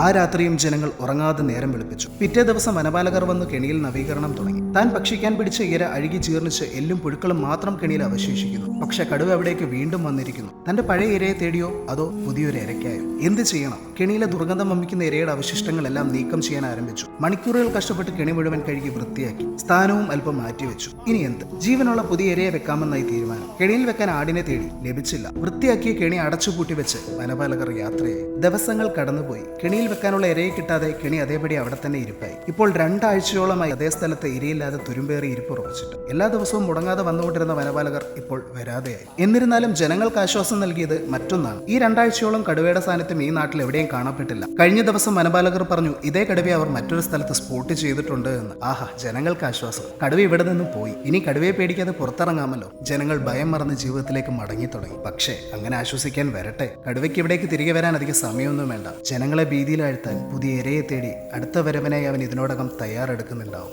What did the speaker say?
ആ രാത്രിയും ജനങ്ങൾ ഉറങ്ങാതെ നേരം വെളുപ്പിച്ചു. പിറ്റേ ദിവസം വനപാലകർ വന്ന് കെണിയിൽ നവീകരണം തുടങ്ങി. താൻ ഭക്ഷിക്കാൻ പിടിച്ച ഇര അഴുകി ജീർണിച്ച് എല്ലും പുഴുക്കളും മാത്രം കെണിയിൽ അവശേഷിക്കുന്നു. പക്ഷെ കടുവ അവിടേക്ക് വീണ്ടും വന്നിരിക്കുന്നു. തന്റെ പഴയ ഇരയെ തേടിയോ? അതോ പുതിയൊരു ഇരയ്ക്കായോ? എന്ത് ചെയ്യണം? കെണിയിലെ ദുർഗന്ധം വമിക്കുന്ന ഇരയുടെ അവശിഷ്ടങ്ങളെല്ലാം നീക്കം ചെയ്യാൻ ആരംഭിച്ചു. മണിക്കൂറുകൾ കഷ്ടപ്പെട്ട് കെണി മുഴുവൻ കഴുകി വൃത്തിയാക്കി. സ്ഥാനവും അല്പം മാറ്റിവെച്ചു. ഇനി എന്ത്? ജീവനുള്ള പുതിയ ഇരയെ വെക്കാമെന്നായി തീരുമാനം. കെണിയിൽ വെക്കാൻ ആടിനെ തേടി ലഭിച്ചില്ല. വൃത്തിയാക്കിയ കെണി അടച്ചുപൂട്ടി വെച്ച് വനപാലകർ യാത്രയായി. ദിവസങ്ങൾ കടന്നുപോയി. കെണിയിൽ വെക്കാനുള്ള ഇരയെ കിട്ടാതെ കെണി അതേപടി അവിടെ തന്നെ ഇരിപ്പായി. ഇപ്പോൾ രണ്ടാഴ്ചയോളമായി അതേ സ്ഥലത്ത് ഇരയില്ലാതെ തുരുമ്പേറി ഇരിപ്പ് ഉറപ്പിച്ചിട്ട്. എല്ലാ ദിവസവും മുടങ്ങാതെ വന്നുകൊണ്ടിരുന്ന വനപാലകർ ഇപ്പോൾ വരാതെയായി. എന്നിരുന്നാലും ജനങ്ങൾക്ക് ആശ്വാസം നൽകിയത് മറ്റൊന്നാണ്. ഈ രണ്ടാഴ്ചയോളം കടുവയുടെ സാന്നിധ്യം ഈ നാട്ടിൽ എവിടെയും കാണപ്പെട്ടില്ല. കഴിഞ്ഞ ദിവസം വനപാലകർ പറഞ്ഞു ഇതേ കടുവയെ അവർ മറ്റൊരു സ്ഥലത്ത് സ്പോട്ട് ചെയ്തിട്ടുണ്ട് എന്ന്. ആഹാ ജനങ്ങൾക്ക് ആശ്വാസം. കടുവ ഇവിടെ നിന്നും പോയി. ഇനി കടുവയെ പേടിക്കാതെ പുറത്തിറങ്ങാമല്ലോ. ജനങ്ങൾ ഭയം മറന്ന് ജീവിതത്തിലേക്ക് മടങ്ങി തുടങ്ങി പക്ഷേ അങ്ങനെ ആശ്വസിക്കാൻ വരട്ടെ. കടുവയ്ക്ക് ഇവിടേക്ക് തിരികെ വരാൻ അധികം സമയമൊന്നും വേണ്ട. ജനങ്ങളെ ഭീതിയിലാഴ്ത്താൻ പുതിയ ഇരയെ തേടി അടുത്ത വരവനായി അവൻ ഇതിനോടകം തയ്യാറെടുക്കുന്നുണ്ടാവും.